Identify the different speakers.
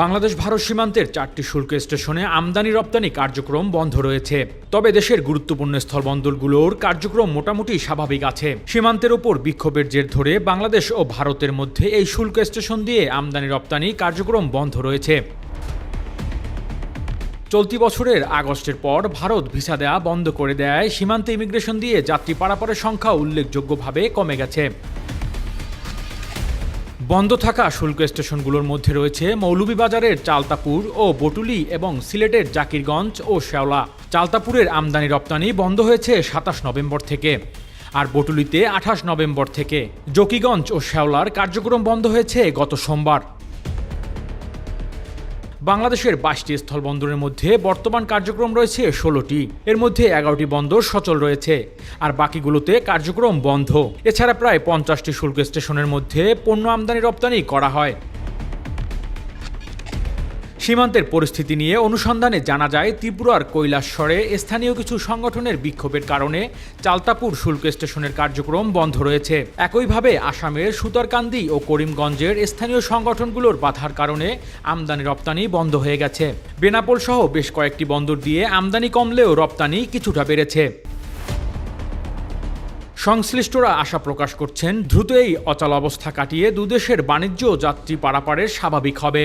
Speaker 1: বাংলাদেশ ভারত সীমান্তের চারটি শুল্ক স্টেশনে আমদানি রপ্তানি কার্যক্রম বন্ধ রয়েছে। তবে দেশের গুরুত্বপূর্ণ স্থলবন্দরগুলোর কার্যক্রম মোটামুটি স্বাভাবিক আছে। সীমান্তের ওপর বিক্ষোভের জের ধরে বাংলাদেশ ও ভারতের মধ্যে এই শুল্ক স্টেশন দিয়ে আমদানি রপ্তানি কার্যক্রম বন্ধ রয়েছে। চলতি বছরের আগস্টের পর ভারত ভিসা দেয়া বন্ধ করে দেয়। সীমান্তে ইমিগ্রেশন দিয়ে যাত্রী পারাপারের সংখ্যা উল্লেখযোগ্যভাবে কমে গেছে। বন্ধ থাকা শুল্ক স্টেশনগুলোর মধ্যে রয়েছে মৌলভীবাজারের চালতাপুর ও বটুলি এবং সিলেটের জাকিরগঞ্জ ও শেওলা চালতাপুরের আমদানি রপ্তানি বন্ধ হয়েছে সাতাশ নভেম্বর থেকে। আর বটুলিতে আঠাশ নভেম্বর থেকে। জকিগঞ্জ ও শেওলার কার্যক্রম বন্ধ হয়েছে গত সোমবার। বাংলাদেশের বাইশটি স্থলবন্দরের মধ্যে বর্তমান কার্যক্রম রয়েছে ষোলোটি। এর মধ্যে এগারোটি বন্দর সচল রয়েছে, আর বাকিগুলোতে কার্যক্রম বন্ধ। এছাড়া প্রায় পঞ্চাশটি শুল্ক স্টেশনের মধ্যে পণ্য আমদানি রপ্তানি করা হয়। সীমান্তের পরিস্থিতি নিয়ে অনুসন্ধানে জানা যায় ত্রিপুরার কৈলাসস্বরে স্থানীয় কিছু সংগঠনের বিক্ষোভের কারণে চালতাপুর শুল্ক স্টেশনের কার্যক্রম বন্ধ রয়েছে। একইভাবে আসামের সুতারকান্দি ও করিমগঞ্জের স্থানীয় সংগঠনগুলোর বাধার কারণে আমদানি রপ্তানি বন্ধ হয়ে গেছে। বেনাপোল সহ বেশ কয়েকটি বন্দর দিয়ে আমদানি কমলেও রপ্তানি কিছুটা বেড়েছে। সংশ্লিষ্টরা আশা প্রকাশ করছেন, দ্রুত এই অচল অবস্থা কাটিয়ে দুদেশের বাণিজ্য যাত্রী পারাপারের স্বাভাবিক হবে।